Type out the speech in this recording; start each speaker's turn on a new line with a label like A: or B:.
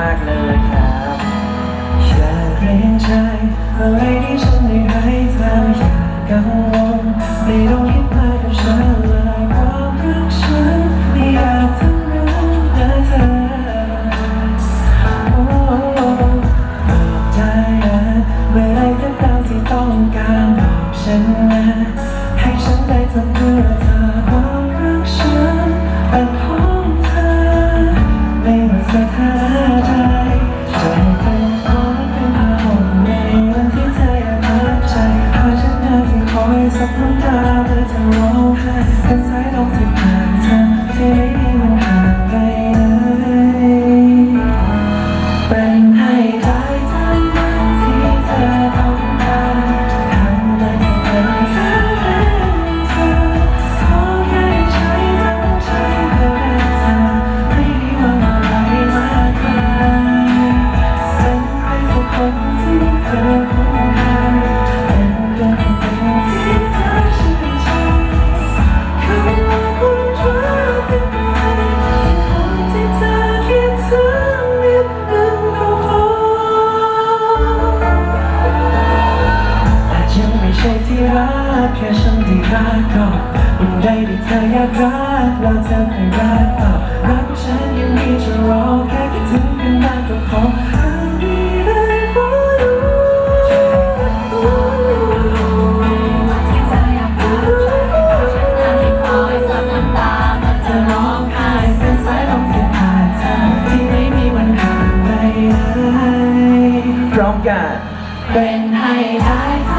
A: มากๆเลยครับ
B: อยากเรียนใจอะไรที่ฉันได้ให้เธออย่ากังวลไม่ต้องคิด เมื่อเธอร้ไห้ทั้งที่เธอต้องการทั้เธอเป็นเธอเป็นเธอขอแค่ใช้ทั้งใจเอเป็นเธไม่ว่าอะไรมากมายเป็นใครสักคนที่เธอ รักก่อนวันใดที่เธออยากรัล้วเธอให้รักเปล่ารักฉันยังมีจะรอแค่คิดถึงกันมา
A: ก
B: ก็พอ I'll be there for you พร้อมกันเป็นให้ได้